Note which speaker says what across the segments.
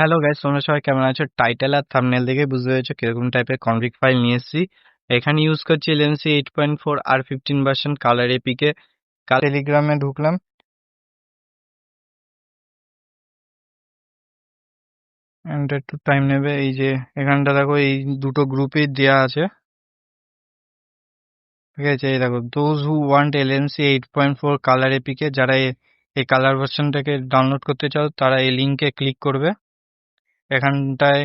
Speaker 1: Hello guys তোমরা সবাই কেমন আছো? টাইটেল আর থাম্বনেল দেখে বুঝতে পেরেছ কীরকম টাইপের কনফিগ ফাইল নিয়ে এসেছি। এখানে ইউজ করছি এলএমসি এইট পয়েন্ট ফোর আর ফিফটিন ভার্সন কালার এপিকে কাল টেলিগ্রামে ঢুকলাম। একটু টাইম নেবে। এই যে এখানটা দেখো, এই দুটো গ্রুপে দেওয়া আছে। ঠিক আছে, এই দেখো those who want LMC eight point four colour APK যারা এই কালার ভার্সনটাকে ডাউনলোড করতে চাও, তারা এই লিঙ্কে ক্লিক করবে। এখানটায়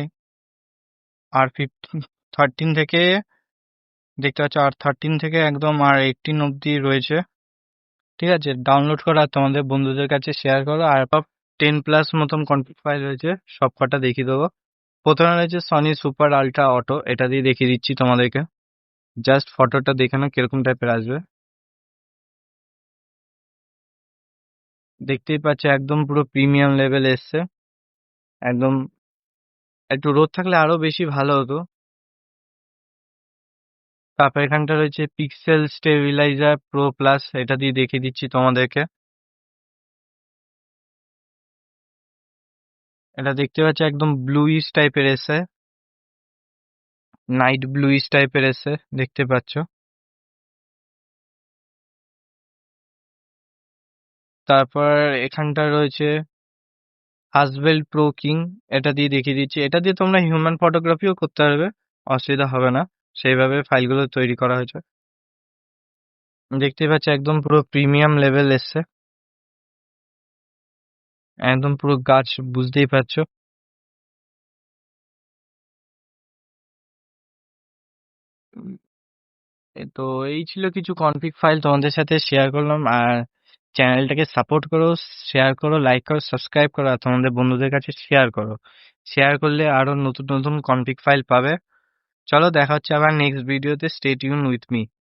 Speaker 1: আর ফিফটিন থার্টিন থেকে দেখতে পাচ্ছ, আর থার্টিন থেকে একদম আর এইটিন অবধি রয়েছে। ঠিক আছে ডাউনলোড করা আর তোমাদের বন্ধুদের কাছে শেয়ার করো। আর টেন প্লাস মতন কনফিগ ফাইল রয়েছে, সব কটা দেখিয়ে দেবো। প্রথমে রয়েছে সনি সুপার আলট্রা অটো এটা দিয়ে দেখিয়ে দিচ্ছি তোমাদেরকে। জাস্ট ফটোটা দেখে না কীরকম টাইপের আসবে। দেখতেই পাচ্ছ, একদম পুরো প্রিমিয়াম লেভেল এসছে। একদম একটু রোদ থাকলে আরও বেশি ভালো হতো। তারপর এখানটা রয়েছে পিক্সেল স্টেবিলাইজার প্রো প্লাস এটা দিয়ে দেখিয়ে দিচ্ছি তোমাদেরকে। এটা দেখতে পাচ্ছ একদম ব্লুইশ টাইপের এসে নাইট ব্লুইশ টাইপের এসে দেখতে পাচ্ছ। তারপর এখানটা রয়েছে হাসবেল প্রো কিং এটা দিয়ে দেখিয়ে দিচ্ছি। এটা দিয়ে তোমরা হিউম্যান ফটোগ্রাফিও করতে পারবে, অসুবিধা হবে না। সেইভাবে ফাইলগুলো তৈরি করা হয়েছে। দেখতে পাচ্ছ, একদম পুরো প্রিমিয়াম লেভেল এসছে। একদম পুরো গাছ, বুঝতেই পারছ। তো এই ছিল কিছু কনফিগ ফাইল তোমাদের সাথে শেয়ার করলাম, আর চ্যানেলটাকে সাপোর্ট করো, শেয়ার করো, লাইক করো, সাবস্ক্রাইব করো, আর তোমাদের বন্ধুদের কাছে শেয়ার করো। শেয়ার করলে আরও নতুন নতুন কনফিগ ফাইল পাবে। চলো দেখা হচ্ছে আবার নেক্সট ভিডিওতে স্টেট ইউন উইথ মি